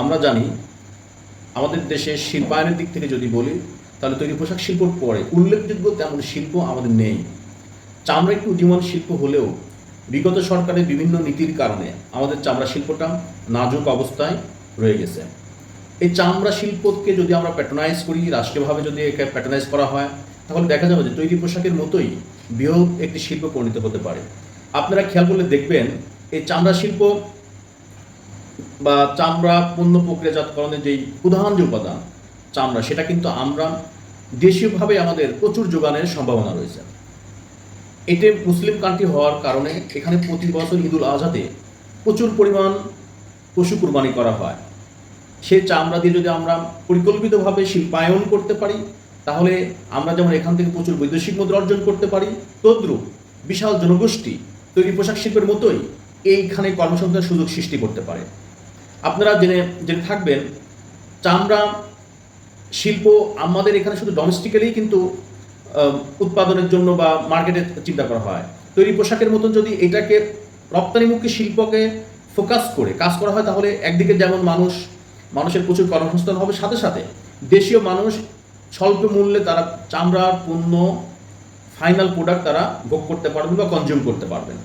আমরা জানি, আমাদের দেশে শিল্পায়নের দিক থেকে যদি বলি, তাহলে তৈরি পোশাক শিল্পর পরে উল্লেখযোগ্য তেমন শিল্প আমাদের নেই। চামড়া একটি উদীয়মান শিল্প হলেও বিগত সরকারের বিভিন্ন নীতির কারণে আমাদের চামড়া শিল্পটা নাজুক অবস্থায় রয়ে গেছে। এই চামড়া শিল্পকে যদি আমরা প্যাট্রোনাইজ করি, রাষ্ট্রীয়ভাবে যদি একে প্যাট্রোনাইজ করা হয়, তাহলে দেখা যাবে যে তৈরি পোশাকের মতোই বৃহৎ একটি শিল্প পরিণত হতে পারে। আপনারা খেয়াল করলে দেখবেন, এই চামড়া শিল্প বা চামড়া পণ্য প্রক্রিয়াজাতকরণের যেই প্রধান যে উপাদান, চামড়া, সেটা কিন্তু আমরা দেশীয়ভাবে আমাদের প্রচুর যোগানের সম্ভাবনা রয়েছে। এতে মুসলিম কান্ট্রি হওয়ার কারণে এখানে প্রতি বছর ঈদুল আজহাতে প্রচুর পরিমাণ পশু কুরবানি করা হয়। সেই চামড়া দিয়ে যদি আমরা পরিকল্পিতভাবে শিল্পায়ন করতে পারি, তাহলে আমরা যেমন এখান থেকে প্রচুর বৈদেশিক মুদ্রা অর্জন করতে পারি, তদ্রুপ বিশাল জনগোষ্ঠী তৈরি পোশাক শিল্পের মতোই এইখানে কর্মসংস্থানের সুযোগ সৃষ্টি করতে পারে। আপনারা জেনে জেনে থাকবেন, চামড়া শিল্প আমাদের এখানে শুধু ডোমেস্টিক্যালি কিন্তু উৎপাদনের জন্য বা মার্কেটে চিন্তা করা হয়। তৈরি পোশাকের মতন যদি এটাকে রপ্তানিমুখী শিল্পকে ফোকাস করে, কাজ করা হয়, তাহলে একদিকে যেমন মানুষ, মানুষের প্রচুর কর্মসংস্থান হবে, সাথে সাথে দেশীয় মানুষ স্বল্প মূল্যে তারা চামড়ার পণ্য ফাইনাল প্রোডাক্ট তারা ভোগ করতে পারবেন বা কনজিউম করতে পারবেন।